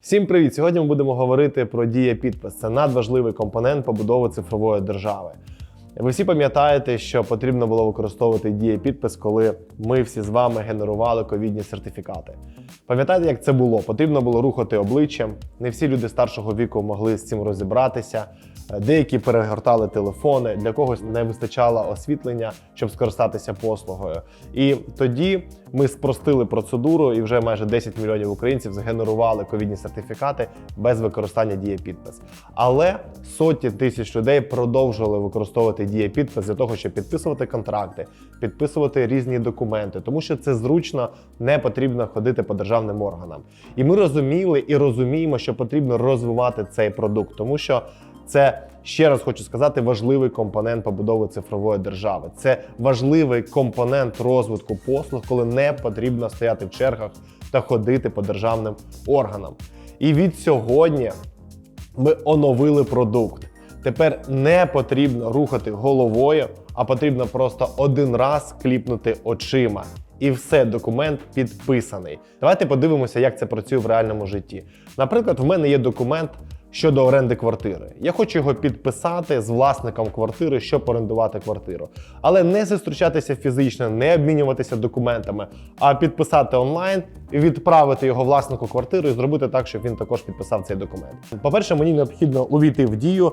Всім привіт! Сьогодні ми будемо говорити про дія підпис. Це надважливий компонент побудови цифрової держави. Ви всі пам'ятаєте, що потрібно було використовувати дія підпис, коли ми всі з вами генерували ковідні сертифікати. Пам'ятаєте, як це було? Потрібно було рухати обличчям. Не всі люди старшого віку могли з цим розібратися. Деякі перегортали телефони, для когось не вистачало освітлення, щоб скористатися послугою. І тоді ми спростили процедуру, і вже майже 10 мільйонів українців згенерували ковідні сертифікати без використання дієпідпис. Але сотні тисяч людей продовжували використовувати дієпідпис для того, щоб підписувати контракти, підписувати різні документи, тому що це зручно, не потрібно ходити по державним органам. І ми розуміли і розуміємо, що потрібно розвивати цей продукт, тому що це ще раз хочу сказати важливий компонент побудови цифрової держави. Це важливий компонент розвитку послуг, коли не потрібно стояти в чергах та ходити по державним органам. І від сьогодні ми оновили продукт. Тепер не потрібно рухати головою, а потрібно просто один раз кліпнути очима. І все, документ підписаний. Давайте подивимося, як це працює в реальному житті. Наприклад, в мене є документ щодо оренди квартири. Я хочу його підписати з власником квартири, щоб орендувати квартиру. Але не зустрічатися фізично, не обмінюватися документами, а підписати онлайн, відправити його власнику квартири і зробити так, щоб він також підписав цей документ. По-перше, мені необхідно увійти в дію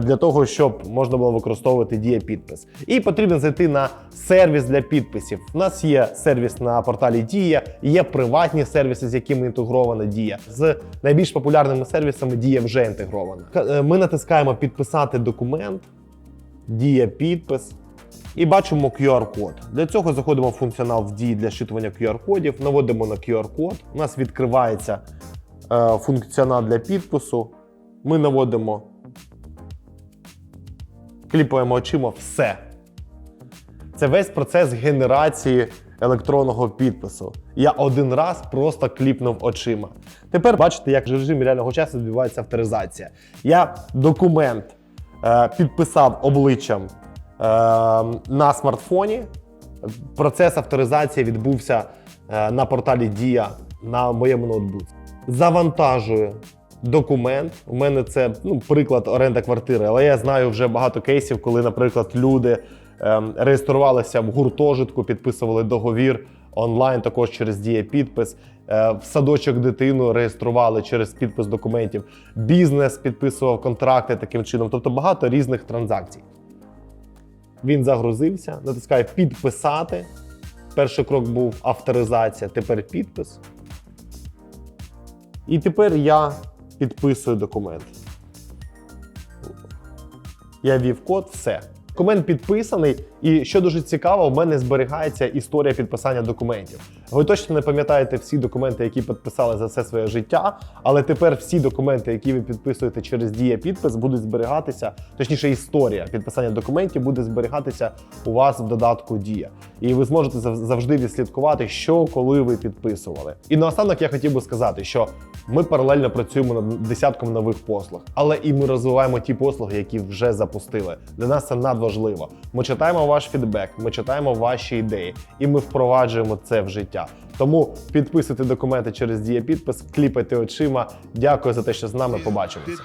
для того, щоб можна було використовувати дія підпис. І потрібно зайти на сервіс для підписів. У нас є сервіс на порталі Дія, є приватні сервіси, з якими інтегрована Дія. З найбільш популярними сервісами Дія вже інтегрована. Е, Ми натискаємо підписати документ, Дія підпис. І бачимо QR-код. Для цього заходимо в функціонал в дії для щитування QR-кодів, наводимо на QR-код. У нас відкривається е, функціонал для підпису. Ми наводимо кліпаємо очима все. Це весь процес генерації електронного підпису. Я один раз просто кліпнув очима. Тепер бачите, як в режимі реального часу відбувається авторизація. Я документ е, підписав обличчям е, на смартфоні. Процес авторизації відбувся е, на порталі Дія на моєму ноутбуці. Завантажую документ. У мене це ну, приклад оренда квартири, але я знаю вже багато кейсів, коли, наприклад, люди ем, реєструвалися в гуртожитку, підписували договір онлайн, також через дія підпис. Е, в садочок дитину реєстрували через підпис документів. Бізнес підписував контракти таким чином. Тобто багато різних транзакцій. Він загрузився, натискаю підписати. Перший крок був авторизація, тепер підпис. І тепер я підписую документ. Я ввів код, все. Документ підписаний, і що дуже цікаво, в мене зберігається історія підписання документів. Ви точно не пам'ятаєте всі документи, які підписали за все своє життя, але тепер всі документи, які ви підписуєте через дія підпис, будуть зберігатися, точніше, історія підписання документів буде зберігатися у вас в додатку Дія. І ви зможете зав- завжди відслідкувати, що коли ви підписували. І наостанок я хотів би сказати, що ми паралельно працюємо над десятком нових послуг, але і ми розвиваємо ті послуги, які вже запустили. Для нас це надважливо. Ми читаємо ваш фідбек, ми читаємо ваші ідеї, і ми впроваджуємо це в життя. Тому підписуйте документи через дієпідпис, кліпайте очима. Дякую за те, що з нами. Побачимося.